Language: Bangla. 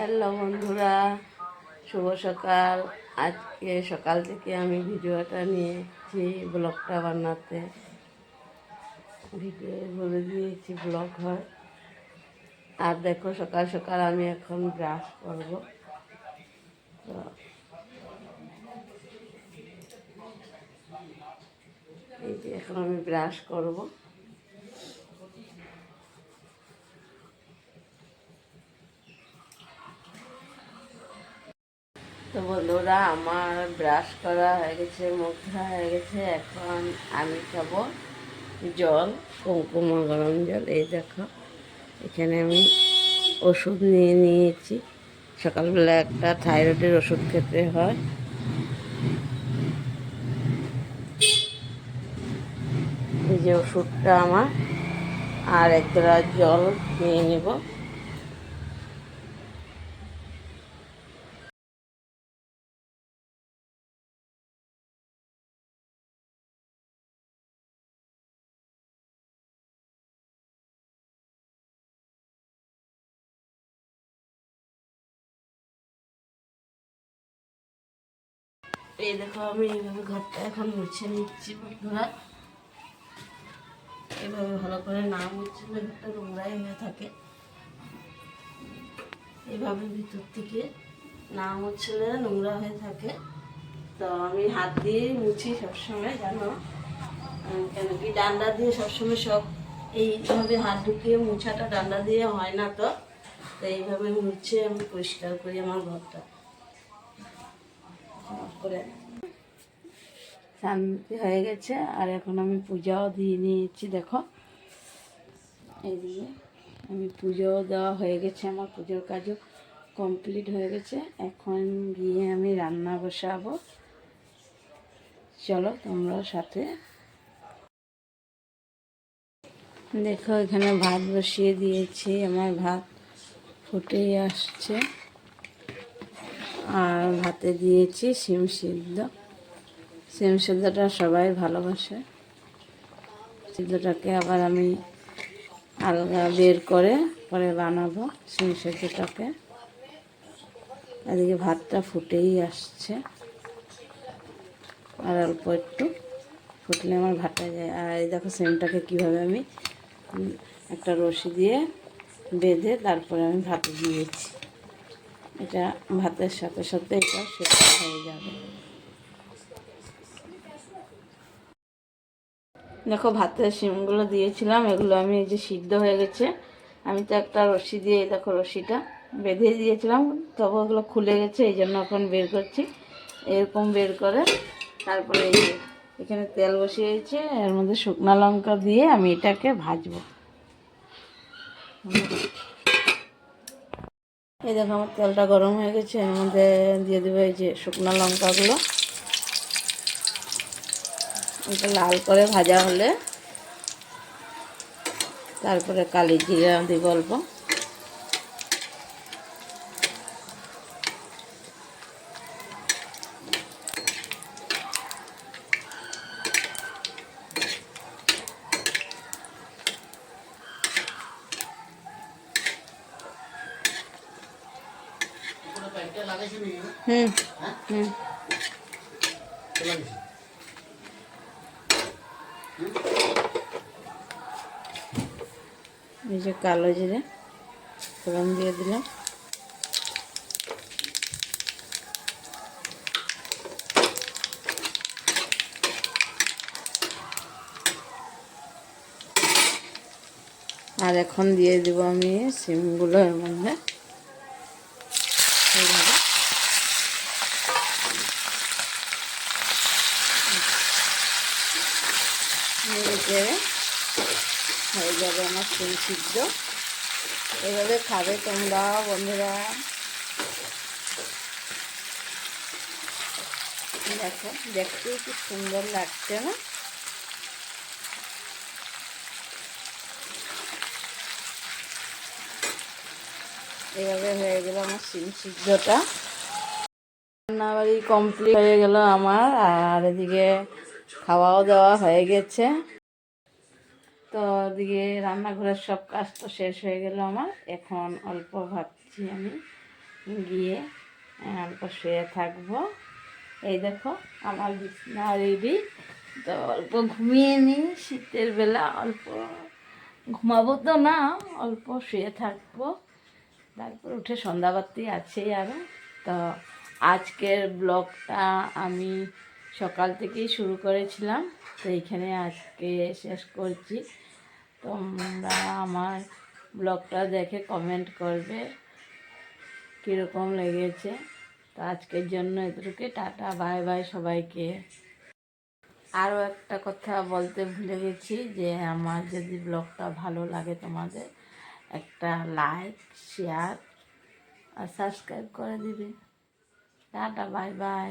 হ্যালো বন্ধুরা, শুভ সকাল। আজকে সকাল থেকে আমি ভিডিওটা নিয়েছি, ব্লগটা বানাতে। ভিডিও বলে দিয়েছি, ব্লগ হয়। আর দেখো, সকাল সকাল আমি এখন ব্রাশ করব। তো এই যে এখন আমি ব্রাশ করব। তো বন্ধুরা আমার ব্রাশ করা হয়ে গেছে, মুখ ধোয়া হয়ে গেছে, এখন আমি খাব জল, কুমকুমা, গরম জল। এই দেখো, এখানে আমি ওষুধ নিয়ে নিয়েছি। সকালবেলা একটা থাইরয়েডের ওষুধ খেতে হয়। এই যে ওষুধটা আমার, আর এক জল নিয়ে নেব। এই দেখো আমি এইভাবে ঘরটা এখন মুছে নিচ্ছি বন্ধুরা। এভাবে ভালো করে না মুছলে ঘরটা নোংরাই হয়ে থাকে। এইভাবে ভিতর থেকে না মুছলে নোংরা হয়ে থাকে। তো আমি হাত দিয়ে মুছি সবসময়, জানো? কেন কি ডান্ডা দিয়ে সবসময় সব এইভাবে হাত ঢুকিয়ে মুছাটা ডান্ডা দিয়ে হয় না তো। তো এইভাবে মুছে আমি পরিষ্কার করি আমার ঘরটা। করে। শান্তি হয়ে গেছে, আর এখন আমি পূজাও দিয়ে নিয়েছি, দেখো। এইদিকে আমি পুজোও দেওয়া হয়ে গেছে, আমার পুজোর কাজও কমপ্লিট হয়ে গেছে। এখন গিয়ে আমি রান্না বসাবো। চলো তোমরা সাথে। দেখো, এখানে ভাত বসিয়ে দিয়েছি, আমার ভাত ফুটেই আসছে। আর ভাতে দিয়েছি শিম সিদ্ধ। শিম সিদ্ধটা সবাই ভালোবাসে। সিদ্ধটাকে আবার আমি আলগা বের করে পরে বানাবো শিম সিদ্ধটাকে। এদিকে ভাতটা ফুটেই আসছে। আর অল্প একটু ফুটলে আমার ভাতটা যায়। আর এই দেখো সিমটাকে কীভাবে আমি একটা রশি দিয়ে বেঁধে তারপরে আমি ভাতে দিয়েছি। এটা ভাতের সাথে সাথে এটা সেদ্ধ হয়ে যাবে। দেখো ভাতের শিমগুলো দিয়েছিলাম, এগুলো আমি এই যে সিদ্ধ হয়ে গেছে। আমি তো একটা রশি দিয়ে দেখো রশিটা বেঁধে দিয়েছিলাম, তবে ওগুলো খুলে গেছে, এই জন্য এখন বের করছি। এরকম বের করে তারপরে এই এখানে তেল বসিয়েছে, এর মধ্যে শুকনো লঙ্কা দিয়ে আমি এটাকে ভাজবো। এই দেখো, আমার তেলটা গরম হয়ে গেছে, এর মধ্যে দিয়ে দেবো এই যে শুকনো লঙ্কাগুলো। এটা লাল করে ভাজা হলে তারপরে কালি জিরা দিব অল্প। হুম হুম। এই যে কালো জিরে, ফোড়ন দিয়ে দিলাম। আর এখন দিয়ে দিব আমি সিমগুলো এর মধ্যে এইভাবে নেড়ে হয়ে যাবে আমার সিম সিদ্ধ। এভাবে খাবে তোমরা, বন্ধুরা। দেখো, দেখতেই কি সুন্দর লাগছে না? এভাবে হয়ে গেল আমার সিম সিদ্ধটা। রান্নাবাড়ি কমপ্লিট হয়ে গেল আমার, আর এদিকে খাওয়াও দাওয়া হয়ে গেছে। তো দিয়ে রান্নাঘরের সব কাজ তো শেষ হয়ে গেল আমার। এখন অল্প ভাবছি আমি গিয়ে অল্প শুয়ে থাকব। এই দেখো, আমার বিছনা রেডি তো অল্প ঘুমিয়ে নিই, শীতের বেলা অল্প ঘুমাবো তো না, অল্প শুয়ে থাকব। তারপর উঠে সন্ধ্যাবাতি আছেই আরও তো আজকের ব্লগটা আমি সকাল থেকেই শুরু করেছিলাম, তো এইখানে আজকে শেষ করছি। তোমরা আমার ব্লগটা দেখে কমেন্ট করবে কীরকম লেগেছে। তো আজকের জন্য এতটুকু টাটা বাই বাই সবাইকে। আরও একটা কথা বলতে ভুলে গেছি যে আমার যদি ব্লগটা ভালো লাগে তোমাদের, একটা লাইক শেয়ার আর সাবস্ক্রাইব করে দিবে। Tata bye bye